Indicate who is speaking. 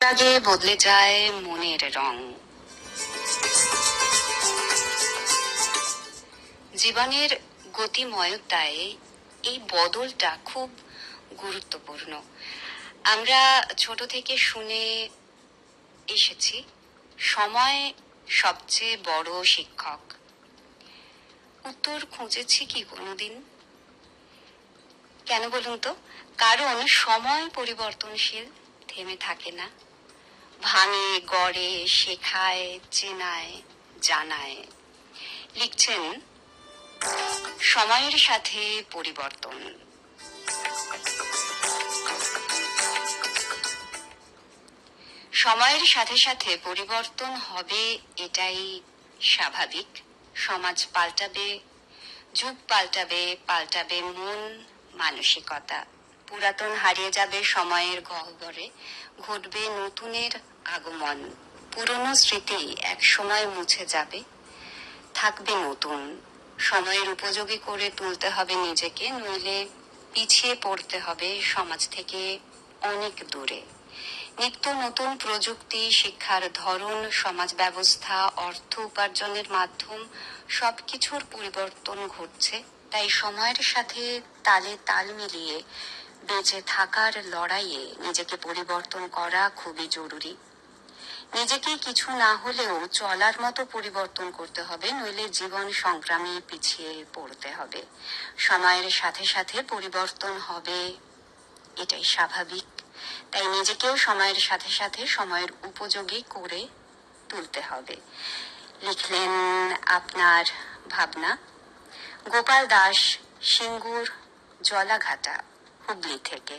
Speaker 1: আগে বদলে যায় মনের রং। জীবনের গতিময়তায় এই বদলটা খুব গুরুত্বপূর্ণ। আমরা ছোট থেকে শুনে এসেছি, সময় সবচেয়ে বড় শিক্ষক। উত্তর খুঁজেছি কি কোনোদিন? কেন বলুন তো? কারণ সময় পরিবর্তনশীল, থেমে থাকে না। ভাঙে, গড়ে, শেখায়, চেনায়, জানায়। লিখছেন, সময়ের সাথে পরিবর্তন। সময়ের সাথে সাথে পরিবর্তন হবে এটাই স্বাভাবিক। সমাজ পাল্টাবে, যুগ পাল্টাবে পাল্টাবে মন, মানসিকতা। পুরাতন হারিয়ে যাবে সময়ের গহ্বরে, ঘটবে নতুনের আগমন। পুরনো স্মৃতি এক সময় মুছে যাবে। থাকবে নতুন। সময়ের উপযোগী করে তুলতে হবে নিজেকে, নইলে পিছিয়ে পড়তে হবে সমাজ থেকে অনেক দূরে। নিত্য নতুন প্রযুক্তি, শিক্ষার ধরন, সমাজ ব্যবস্থা, অর্থ উপার্জনের মাধ্যম, সবকিছুর পরিবর্তন ঘটছে। তাই সময়ের সাথে তালে তাল মিলিয়ে বেঁচে থাকার লড়াইয়ে নিজেকে পরিবর্তন করা খুবই জরুরি। নিজেকে কিছু না হলেও চলার মতো পরিবর্তন করতে হবে, নইলে জীবন সংগ্রামে পিছিয়ে পড়তে হবে। সময়ের সাথে সাথে পরিবর্তন হবে, এটাই স্বাভাবিক। তাই নিজেকেও সময়ের সাথে সাথে সময়ের উপযোগী করে তুলতে হবে। লিখলেন আপনার ভাবনা, গোপাল দাস সিঙ্গুর জলাঘাটা। হুগলি থেকে